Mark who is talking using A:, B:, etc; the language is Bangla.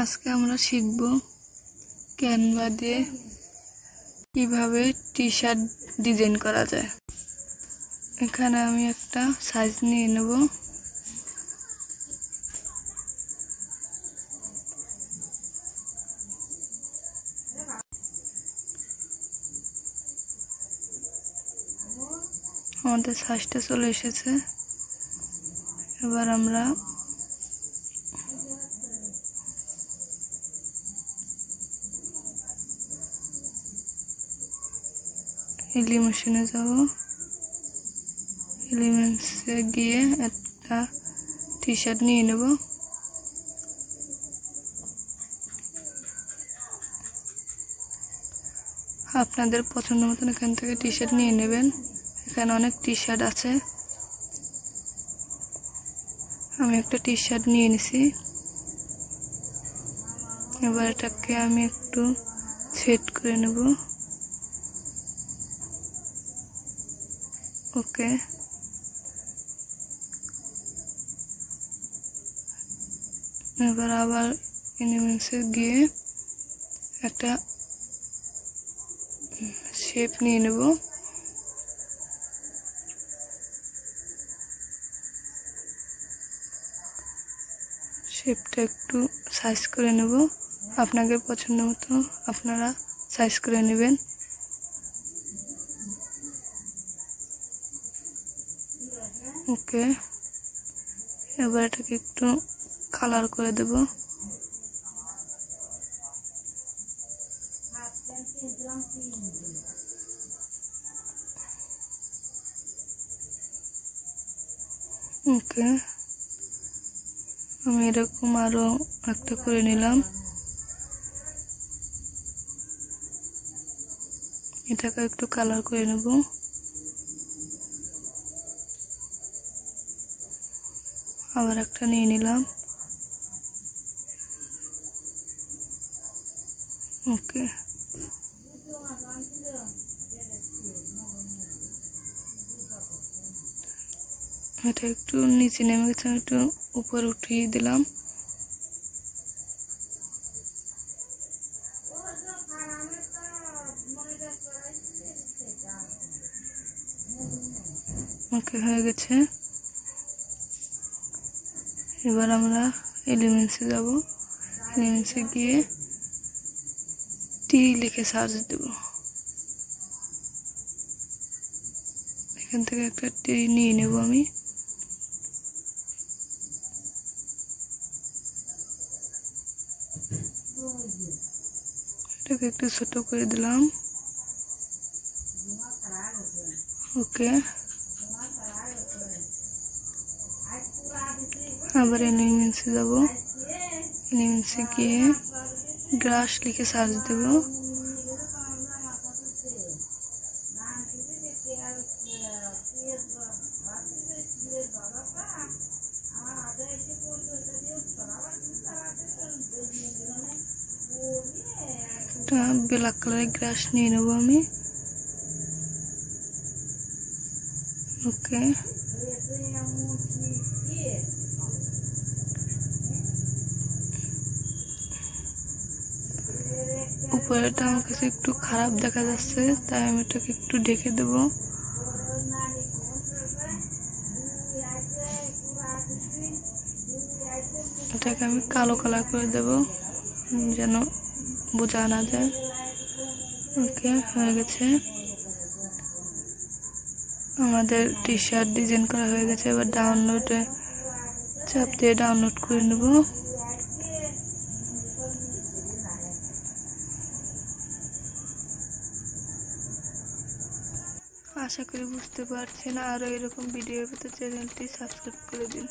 A: আজকে আমরা শিখব ক্যানভা দিয়ে কীভাবে টি শার্ট ডিজাইন করা যায়। এখানে আমি একটা সাইজ নিয়ে নেব। আমাদের সাইজটা চলে এসেছে। এবার আমরা এলিমেশনে যাব। এলিমেন্টসে গিয়ে একটা টি শার্ট নিয়ে নেব। আপনাদের পছন্দ মতন এখান থেকে টি শার্ট নিয়ে নেবেন। এখানে অনেক টি শার্ট আছে। আমি একটা টি শার্ট নিয়ে নিছি। এবার এটাকে আমি একটু সেট করে নেব। ওকে এবার আবার এনিমেন্টসে গিয়ে একটা শেপ নিয়ে নেব। শেপটা একটু সাইজ করে নেব। আপনাদের পছন্দ মতো আপনারা সাইজ করে নেবেন। ওকে, এবার এটাকে একটু কালার করে দেব। ওকে, আমি এরকম আরও একটা করে নিলাম। এটাকে একটু কালার করে নেব। আবার একটা নিয়ে নিলাম। ওকে। এটা একটু নিচে নেমে গেছে একটু উপরে উঠিয়ে দিলাম। ওকে, হয়ে গেছে। এবার আমরা এলিমেন্টসে যাব। এলিমেন্টসে গিয়ে টি লিখে সার্চ দেব। এখান থেকে একটা টি নিয়ে নেব আমি। এটাকে একটু ছোট করে দিলাম। ওকে। আবার এলিমেন্টসে যাব। এলিমেন্টসে গিয়ে গ্রাস লিখে সার্চ দেব। ব্ল্যাক কালারের গ্রাস নিয়ে নেব আমি। ওকে উপরেটা আমার কাছে একটু খারাপ দেখা যাচ্ছে, তাই আমি এটাকে একটু ঢেকে দেব। এটাকে আমি কালো কালার করে দেব, যেন বোঝা না যায়। ওকে, হয়ে গেছে। আমাদের টি শার্ট ডিজাইন করা হয়ে গেছে, এবার ডাউনলোডে চাপ দিয়ে ডাউনলোড করে নেব। আশা করি বুঝতে পারছেন। আরও এরকম ভিডিও পেতে চ্যানেলটি সাবস্ক্রাইব করে দিন।